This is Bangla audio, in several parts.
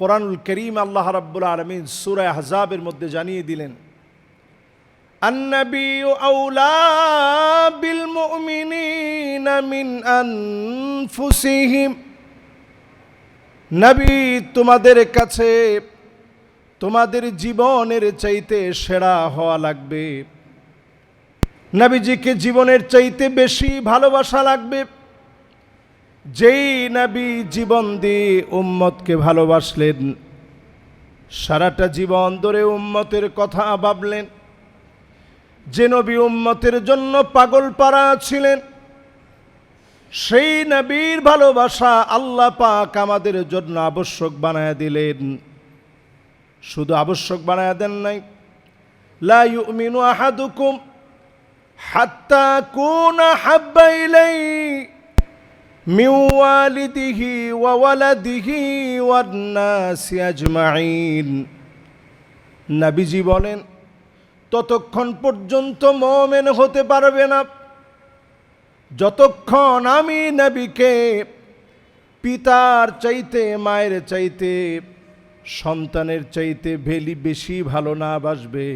কোরআনুল করিম আল্লাহ রাব্বুল আলমিন সুরায় হাজাবের মধ্যে জানিয়ে দিলেন النبي أولى بالمؤمنين من أنفسهم নবী তোমাদের কাছে তোমাদের জীবনের চাইতে সেরা হওয়া লাগবে নবীজিকে জীবনের চাইতে বেশি ভালোবাসা লাগবে যেই নবী জীবন দিয়ে উম্মতকে ভালোবাসলেন, সারাটা জীবন ধরে উম্মতের কথা ভাবলেন। যে নবী উম্মতের জন্য পাগল পাড়া ছিলেন, সেই নবীর ভালোবাসা আল্লাহ পাক আমাদের জন্য আবশ্যক বানায় দিলেন। শুধু আবশ্যক বানায় দেন নাই। লা ইউমিনু আহাদুকুম হাত্তা কুনা হাব্বা ইলাই ওয়ালাদিহি ওয়ান নাসি আজমাইন। নবীজি বলেন, ততক্ষণ পর্যন্ত মোমেন হতে পারবে না। যতক্ষণ আমি নবীকে পিতার চাইতে, মায়ের চাইতে, সন্তানের চাইতে ভেলি বেশি ভালো না বাসবে,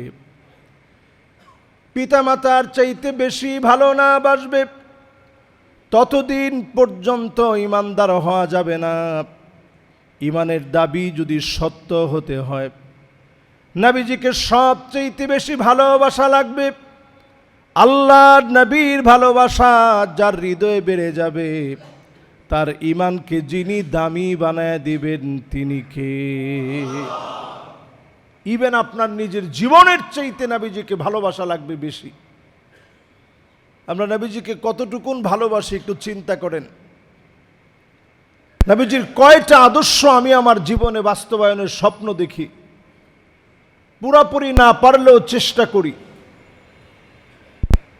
পিতামাতার চাইতে বেশি ভালো না বাসবে ততদিন পর্যন্ত ইমানদার হওয়া যাবে না। ইমানের দাবি যদি সত্য হতে হয়, নবীজিকে সবচেয়ে বেশি ভালোবাসা লাগবে। আল্লাহ নবীর ভালোবাসা যার হৃদয়ে বেড়ে যাবে, তার ইমানকে যিনি দামি বানায় দিবেন, তিনি কে? ইভেন আপনার নিজের জীবনের চাইতে নবীজিকে ভালোবাসা লাগবে বেশি। আমরা নবীজিকে কতটুকুন ভালোবাসি, একটু চিন্তা করেন। নবীজির কয়টা আদর্শ আমি আমার জীবনে বাস্তবায়নের স্বপ্ন দেখি। পুরাপুরি না পারলেও চেষ্টা করি।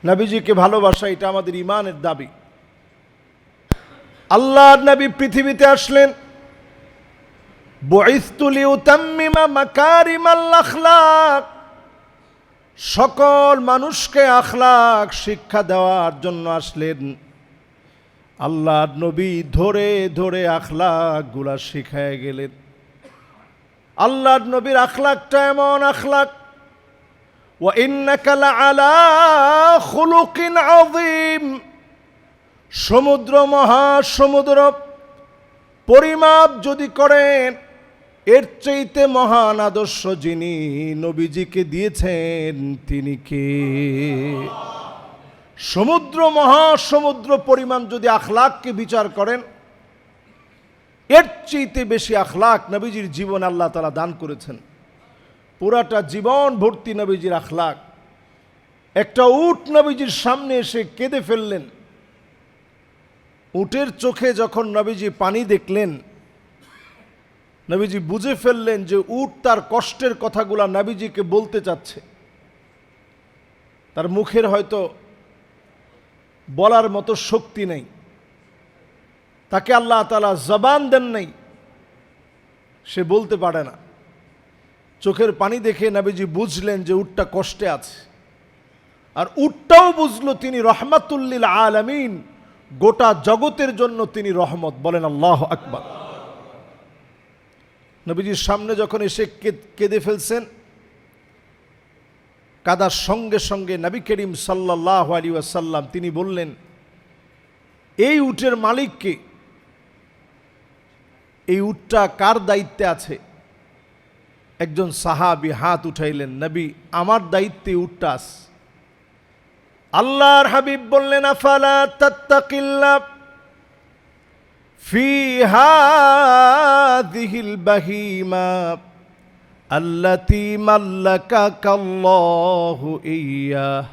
নবীজিকে ভালোবাসা, এটা আমাদের ইমানের দাবি। আল্লাহর নবী পৃথিবীতে আসলেন বইস্তুলি উতাম্মিমা মাকারিমাল আখলাক। সকল মানুষকে আখলাক শিক্ষা দেওয়ার জন্য আসলেন। আল্লাহর নবী ধরে ধরে আখলাকগুলা শিখায় গেলেন। আল্লাহর নবীর আখলাকটা এমন আখলাক ও ইন্নাকালা আলা সমুদ্র মহাসমুদ্র, পরিমাপ যদি করেন এর চাইতে মহান আদর্শ যিনি নবীজিকে দিয়েছেন, তিনি কে? সমুদ্র, মহাসমুদ্র পরিমাণ যদি আখলাককে বিচার করেন, এর চাইতে বেশি আখলাক নবীজির জীবন আল্লাহ তালা দান করেছেন। পুরাটা জীবন ভর্তি নবীজির আখলাক। একটা উট নবীজির সামনে এসে কেঁদে ফেললেন। উটের চোখে যখন নবীজি পানি দেখলেন নবীজি বুঝে ফেললেন যে উট তার কষ্টের কথাগুলা নবীজিকে বলতে চাচ্ছে। তার মুখের হয়তো বলার মতো শক্তি নেই। তাকে আল্লাহ তালা জবান দেন নাই। সে বলতে পারে না। চোখের পানি দেখে নাবিজি বুঝলেন যে উটটা কষ্টে আছে। আর উটটাও বুঝলো তিনি রহমাতুল্লিল আলামিন। গোটা জগতের জন্য তিনি রহমত। বলেন আল্লাহ আকবর। নবীজির সামনে যখন এসে কেঁদে ফেলছেন, কাদার সঙ্গে সঙ্গে নবী করিম সাল্লাহ আলী আসাল্লাম তিনি বললেন, এই উটের মালিককে, এই উটটা কার দায়িত্বে আছে? একজন সাহাবি হাত উঠাইলেন, নবী, আমার দায়িত্বে উঠটাস আল্লাহর হাবিব বললেন, আফালা তাত্তাকিল্লা ফি হাদিহিল বাহিমা আল্লাতি মাল্লাকাকাল্লাহু ইয়া।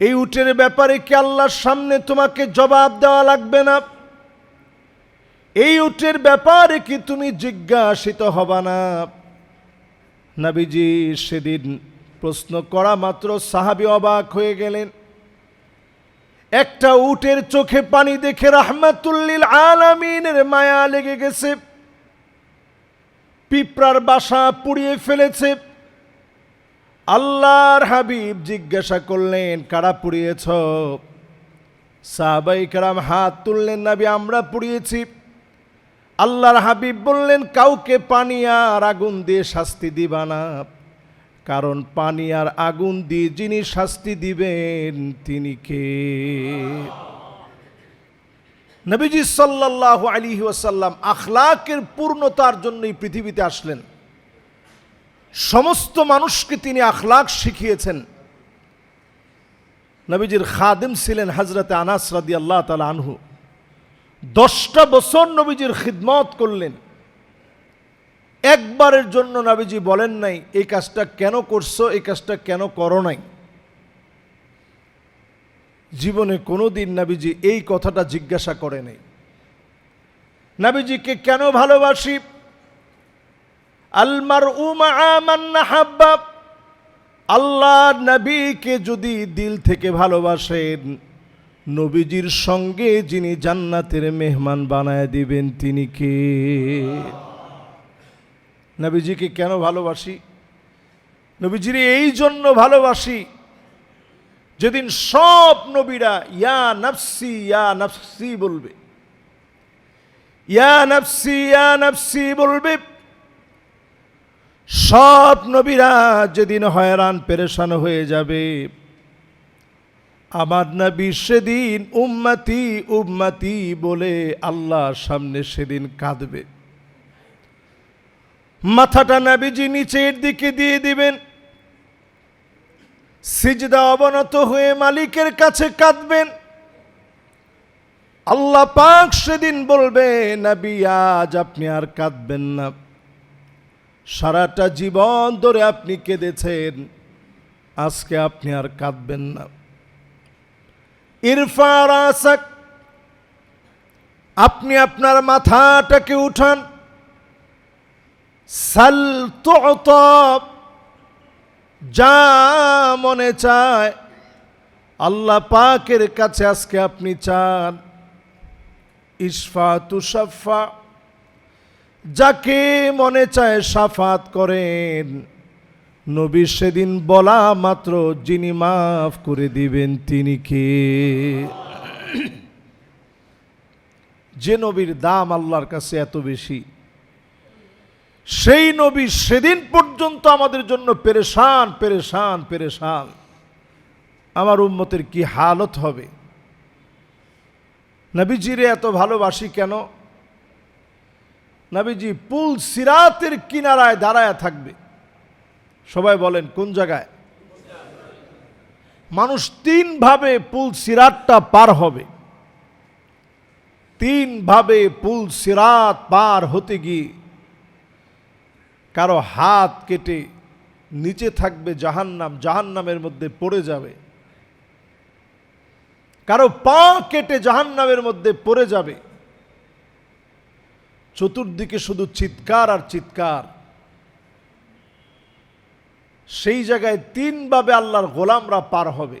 এই উটের ব্যাপারে কি আল্লাহর সামনে তোমাকে জবাব দেওয়া লাগবে না? এই উটের ব্যাপারে কি তুমি জিজ্ঞাসিত হবা না? নাবিজি সেদিন প্রশ্ন করা মাত্র সাহাবি অবাক হয়ে গেলেন। একটা উটের চোখে পানি দেখে রাহমাতুল্লিল আলামিনের মায়া লেগে গেছে। পিঁপড়ার বাসা পুড়িয়ে ফেলেছে। আল্লাহর হাবিব জিজ্ঞাসা করলেন, কারা পুড়িয়েছ? সাহাবাই কারাম হাত তুললেন, নাবি, আমরা পুড়িয়েছি। আল্লাহর হাবিব বললেন, কাউকে পানি আর আগুন দিয়ে শাস্তি দিবা না। কারণ পানি আর আগুন দিয়ে যিনি শাস্তি দিবেন, তিনি কে? নবীজি সাল্লাল্লাহু আলাইহি ওয়াসাল্লাম আখলাকের পূর্ণতার জন্য এই পৃথিবীতে আসলেন। সমস্ত মানুষকে তিনি আখলাক শিখিয়েছেন। নবীজির খাদিম ছিলেন হজরতে আনাস রাদি আল্লাহ তালা আনহু। দশটা বছর নবীজির খিদমত করলেন। একবারের জন্য নবীজি বলেন নাই, এই কাজটা কেন করছ? এই কাজটা কেন করো নাই? জীবনে কোনোদিন নাবিজি এই কথাটা জিজ্ঞাসা করে নাই। নাবিজিকে কেন ভালোবাসি? আলমার উমা আল্লাহ নবীকে যদি দিল থেকে ভালোবাসেন, নবীজির সঙ্গে যিনি জান্নাতের মেহমান বানায় দিবেন, তিনি কে? নবীজিকে কেন ভালোবাসি? নবীজির এই জন্য ভালোবাসি, যেদিন সব নবীরা ইয়া নফসি ইয়া নফসি বলবে। ইয়া নফসি ইয়া নফসি বলবে। সব নবীরা যেদিন হয়রান, পেরেশান হয়ে যাবে। আমার নবী সেদিন উম্মতি উম্মতি বলে আল্লাহ সামনে সেদিন কাঁদবে। মাথাটা নাবিজি নিচের দিকে দিয়ে দিবেন। সিজদা অবনত হয়ে মালিকের কাছে কাঁদবেন। আল্লাহ পাক সেদিন বলবে, নাবি, আজ আপনি আর কাঁদবেন না। সারাটা জীবন ধরে আপনি কেঁদেছেন, আজকে আপনি আর কাঁদবেন না। ইরফার আসাক, আপনি আপনার মাথাটাকে উঠান সাল তো যা মনে চায়, আল্লাহ পাকের কাছে আজকে আপনি চান। ইসফা তুষাফা যাকে মনে চায় সাফাত করেন। নবী সেদিন বলা মাত্র, যিনি মাফ করে দিবেন, তিনি কে? যে নবীর দাম আল্লাহর কাছে এত বেশি। সেই নবী সেদিন পর্যন্ত আমাদের জন্য পেরেশান পেরেশান পেরেশান। আমার উম্মতের কি হালত হবে? নবীজিরে এত ভালোবাসি কেন? নবীজি পুল সিরাতের কিনারায় দাঁড়ায় থাকবে। সবাই বলেন, কোন জায়গায়? মানুষ তিনভাবে পুল সিরাতটা পার হবে। তিনভাবে পুল সিরাত পার হতে গিয়ে কারও হাত কেটে নিচে থাকবে জাহান্নাম, জাহান্নামের মধ্যে পড়ে যাবে। কারও পা কেটে জাহান্নামের মধ্যে পড়ে যাবে। চতুর্দিকে শুধু চিৎকার আর চিৎকার। সেই জায়গায় তিনভাবে আল্লাহর গোলামরা পার হবে।